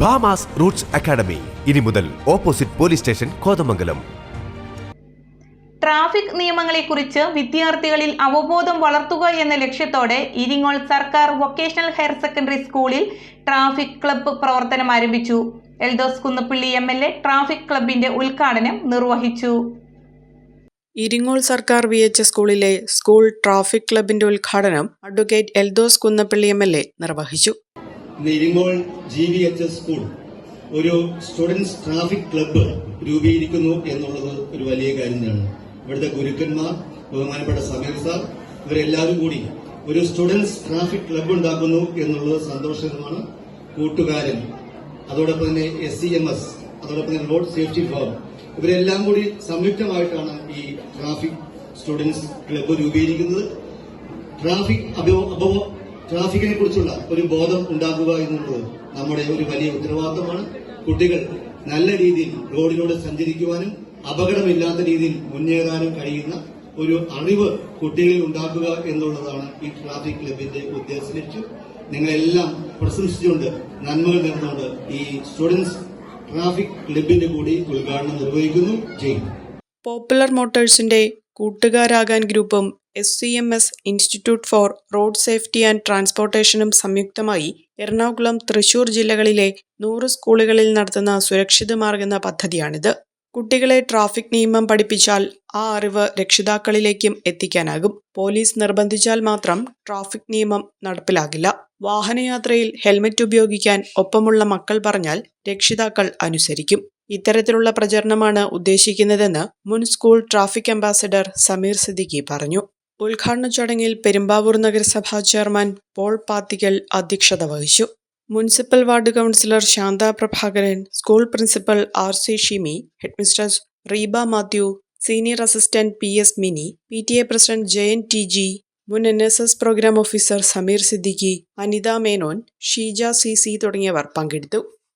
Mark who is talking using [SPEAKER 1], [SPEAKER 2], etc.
[SPEAKER 1] Bamas Roots academy ഇനി മുതൽ opposite police station Kothamangalam.
[SPEAKER 2] Traffic നിയമങ്ങളെക്കുറിച്ച് വിദ്യാർത്ഥികളിൽ അവബോധം വളർത്തുക എന്ന ലക്ഷ്യത്തോടെ ഇരിങ്ങോൾ സർക്കാർ വൊക്കേഷണൽ ഹയർ സെക്കൻഡറി സ്കൂളിൽ ട്രാഫിക് ക്ലബ്ബ് പ്രവർത്തനം ആരംഭിച്ചു. Eldhose Kunnappilly M L A traffic ക്ലബിന്റെ ഉദ്ഘാടനം നിർവഹിച്ചു.
[SPEAKER 3] ഇരിങ്ങോൾ സർക്കാർ വി എച്ച് സ്കൂളിലെ സ്കൂൾ ട്രാഫിക് ക്ലബിന്റെ ഉദ്ഘാടനം advocate Eldhose Kunnappilly M L A നിർവഹിച്ചു.
[SPEAKER 4] ഇന്ന് Iringol G V H S school ഒരു സ്റ്റുഡൻസ് ട്രാഫിക് ക്ലബ്ബ് രൂപീകരിക്കുന്നു എന്നുള്ളത് ഒരു വലിയ കാര്യം തന്നെയാണ് ഇവിടുത്തെ ഗുരുക്കന്മാർ ബഹുമാനപ്പെട്ട സമീർ സാർ ഇവരെല്ലാവരും കൂടി ഒരു സ്റ്റുഡൻസ് ട്രാഫിക് ക്ലബ്ബ് ഉണ്ടാക്കുന്നു എന്നുള്ളത് സന്തോഷകരമാണ്. കൂട്ടുകാരൻ അതോടൊപ്പം തന്നെ എസ് സി എം എസ് അതോടൊപ്പം തന്നെ റോഡ് സേഫ്റ്റി ഫോം ഇവരെല്ലാം കൂടി സംയുക്തമായിട്ടാണ് ഈ ട്രാഫിക് സ്റ്റുഡൻസ് ക്ലബ്ബ് രൂപീകരിക്കുന്നത്. ട്രാഫിക് അപോ- ട്രാഫിക്കിനെ കുറിച്ചുള്ള ഒരു ബോധം ഉണ്ടാക്കുക എന്നുള്ളത് നമ്മുടെ ഒരു വലിയ ഉത്തരവാദിത്തമാണ്. കുട്ടികൾ നല്ല രീതിയിൽ റോഡിലൂടെ സഞ്ചരിക്കുവാനും അപകടമില്ലാത്ത രീതിയിൽ മുന്നേറാനും കഴിയുന്ന ഒരു അറിവ് കുട്ടികളിൽ ഉണ്ടാക്കുക എന്നുള്ളതാണ് ഈ ട്രാഫിക് ക്ലബിന്റെ ഉദ്ദേശ ലക്ഷ്യം. നിങ്ങളെല്ലാം പ്രശംസിച്ചുകൊണ്ട് നന്മകൾ നേർന്നുകൊണ്ട് ഈ സ്റ്റുഡൻസ് ട്രാഫിക് ക്ലബിന്റെ കൂടി ഉദ്ഘാടനം നിർവഹിക്കുന്നു. ജയ്
[SPEAKER 3] പോപ്പുലർ മോട്ടേഴ്സിന്റെ കൂട്ടുകാരാകാൻ ഗ്രൂപ്പും S C M S institute for road safety and ട്രാൻസ്പോർട്ടേഷനും സംയുക്തമായി എറണാകുളം തൃശൂർ ജില്ലകളിലെ നൂറ് സ്കൂളുകളിൽ നടത്തുന്ന സുരക്ഷിത മാർഗ് പദ്ധതിയാണിത്. കുട്ടികളെ ട്രാഫിക് നിയമം പഠിപ്പിച്ചാൽ ആ അറിവ് രക്ഷിതാക്കളിലേക്കും എത്തിക്കാനാകും. പോലീസ് നിർബന്ധിച്ചാൽ മാത്രം ട്രാഫിക് നിയമം നടപ്പിലാകില്ല. വാഹനയാത്രയിൽ ഹെൽമറ്റ് ഉപയോഗിക്കാൻ ഒപ്പമുള്ള മക്കൾ പറഞ്ഞാൽ രക്ഷിതാക്കൾ അനുസരിക്കും. ഇത്തരത്തിലുള്ള പ്രചരണമാണ് ഉദ്ദേശിക്കുന്നതെന്ന് മുൻ school traffic ambassador Sameer Siddiqui പറഞ്ഞു. ഉദ്ഘാടന ചടങ്ങിൽ പെരുമ്പാവൂർ നഗരസഭാ ചെയർമാൻ പോൾ പാത്തിക്കൽ അധ്യക്ഷത വഹിച്ചു. Municipal ward councillor Shantha Prabhakaran school principal R C Shimi headmistress Reeba Mathew senior assistant P S Mini P T A president Jayan T G മുൻ N S S programme officer Sameer Siddiqui Anitha Menon Sheeja C C തുടങ്ങിയവർ പങ്കെടുത്തു.